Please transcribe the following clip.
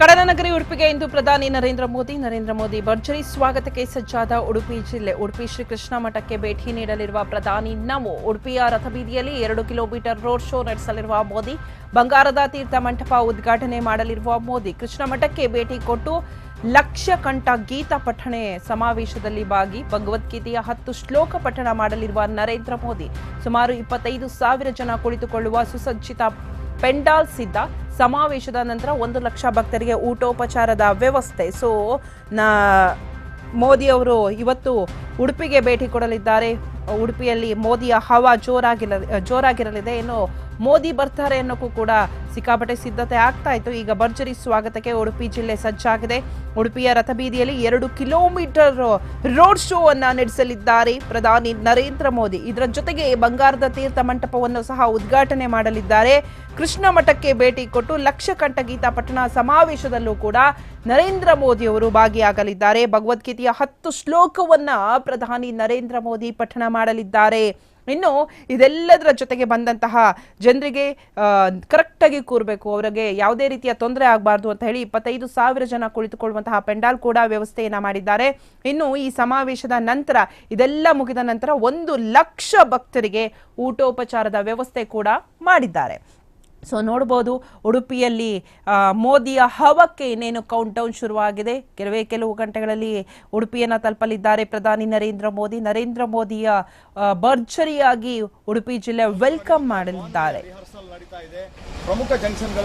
ಕಡಲನಗರಿ ಉಡುಪಿಗೆ ಇಂದು ಪ್ರಧಾನಿ ನರೇಂದ್ರ ಮೋದಿ ನರೇಂದ್ರ ಮೋದಿ ಭರ್ಜರಿ. ಸ್ವಾಗತಕ್ಕೆ ಸಜ್ಜಾದ ಉಡುಪಿ ಜಿಲ್ಲೆ. ಉಡುಪಿ ಶ್ರೀಕೃಷ್ಣ ಮಠಕ್ಕೆ ಭೇಟಿ ನೀಡಲಿರುವ ಪ್ರಧಾನಿ ನಮೋ. ಉಡುಪಿಯ ರಥಬೀದಿಯಲ್ಲಿ ಎರಡು ಕಿಲೋಮೀಟರ್ ರೋಡ್ ಶೋ ನಡೆಸಲಿರುವ ಮೋದಿ, ಬಂಗಾರದ ತೀರ್ಥ ಮಂಟಪ ಉದ್ಘಾಟನೆ ಮಾಡಲಿರುವ ಮೋದಿ, ಕೃಷ್ಣ ಮಠಕ್ಕೆ ಭೇಟಿ ಕೊಟ್ಟು ಲಕ್ಷ ಕಂಠ ಗೀತಾ ಪಠಣೆ ಸಮಾವೇಶದಲ್ಲಿ ಭಾಗಿ. ಭಗವದ್ಗೀತೆಯ ಹತ್ತು ಶ್ಲೋಕ ಪಠಣ ಮಾಡಲಿರುವ ನರೇಂದ್ರ ಮೋದಿ, ಸುಮಾರು ಇಪ್ಪತ್ತೈದು ಸಾವಿರ ಜನ ಕುಳಿತುಕೊಳ್ಳುವ ಸುಸಜ್ಜಿತ ಪೆಂಡಾಲ್ ಸಿದ್ಧ. ಸಮಾವೇಶದ ನಂತರ ಒಂದು ಲಕ್ಷ ಭಕ್ತರಿಗೆ ಊಟೋಪಚಾರದ ವ್ಯವಸ್ಥೆ. ಸೊ ನಾ, ಮೋದಿ ಅವರು ಇವತ್ತು ಉಡುಪಿಗೆ ಭೇಟಿ ಕೊಡಲಿದ್ದಾರೆ. ಉಡುಪಿಯಲ್ಲಿ ಮೋದಿಯ ಹವಾ ಜೋರಾಗಿರ ಜೋರಾಗಿರಲಿದೆ. ಇನ್ನು ಮೋದಿ ಬರ್ತಾರೆ ಅನ್ನೋಕ್ಕೂ ಕೂಡ ಸಿಕ್ಕಾಪಟ್ಟೆ ಸಿದ್ಧತೆ ಆಗ್ತಾ ಇತ್ತು. ಈಗ ಭರ್ಜರಿ ಸ್ವಾಗತಕ್ಕೆ ಉಡುಪಿ ಜಿಲ್ಲೆ ಸಜ್ಜಾಗಿದೆ. ಉಡುಪಿಯ ರಥಬೀದಿಯಲ್ಲಿ ಎರಡು ಕಿಲೋಮೀಟರ್ ರೋಡ್ ಶೋ ಅನ್ನ ನಡೆಸಲಿದ್ದಾರೆ ಪ್ರಧಾನಿ ನರೇಂದ್ರ ಮೋದಿ. ಇದರ ಜೊತೆಗೆ ಬಂಗಾರದ ತೀರ್ಥ ಮಂಟಪವನ್ನು ಸಹ ಉದ್ಘಾಟನೆ ಮಾಡಲಿದ್ದಾರೆ. ಕೃಷ್ಣ ಮಠಕ್ಕೆ ಭೇಟಿ ಕೊಟ್ಟು ಲಕ್ಷ ಕಂಠ ಗೀತಾ ಪಠಣ ಸಮಾವೇಶದಲ್ಲೂ ಕೂಡ ನರೇಂದ್ರ ಮೋದಿ ಅವರು ಭಾಗಿಯಾಗಲಿದ್ದಾರೆ. ಭಗವದ್ಗೀತೆಯ ಹತ್ತು ಶ್ಲೋಕವನ್ನ ಪ್ರಧಾನಿ ನರೇಂದ್ರ ಮೋದಿ ಪಠಣ ಮಾಡಲಿದ್ದಾರೆ. ಇನ್ನು ಇದೆಲ್ಲದರ ಜೊತೆಗೆ ಬಂದಂತಹ ಜನರಿಗೆ ಕರೆಕ್ಟಾಗಿ ಕೂರಬೇಕು. ಅವರಿಗೆ ಯಾವುದೇ ರೀತಿಯ ತೊಂದರೆ ಆಗಬಾರ್ದು ಅಂತ ಹೇಳಿ ಇಪ್ಪತ್ತೈದು ಸಾವಿರ ಜನ ಕುಳಿತುಕೊಳ್ಳುವಂತಹ ಪೆಂಡಾಲ್ ಕೂಡ ವ್ಯವಸ್ಥೆಯನ್ನು ಮಾಡಿದ್ದಾರೆ. ಇನ್ನು ಈ ಸಮಾವೇಶದ ನಂತರ, ಇದೆಲ್ಲ ಮುಗಿದ ನಂತರ ಒಂದು ಲಕ್ಷ ಭಕ್ತರಿಗೆ ಊಟೋಪಚಾರದ ವ್ಯವಸ್ಥೆ ಕೂಡ ಮಾಡಿದ್ದಾರೆ. ಸೊ ನೋಡ್ಬೋದು, ಉಡುಪಿಯಲ್ಲಿ ಮೋದಿಯ ಹವಕ್ಕೆ ಇನ್ನೇನು ಕೌಂಟ್ ಡೌನ್ ಶುರುವಾಗಿದೆ. ಕೆಲವೇ ಕೆಲವು ಗಂಟೆಗಳಲ್ಲಿ ಉಡುಪಿಯನ್ನು ತಲುಪಲಿದ್ದಾರೆ ಪ್ರಧಾನಿ ನರೇಂದ್ರ ಮೋದಿ. ನರೇಂದ್ರ ಮೋದಿಯ ಭರ್ಜರಿಯಾಗಿ ಉಡುಪಿ ಜಿಲ್ಲೆ ವೆಲ್ಕಮ್ ಮಾಡಲಿದ್ದಾರೆ. ಪ್ರಮುಖ ಜಂಕ್ಷನ್ಗಳಲ್ಲಿ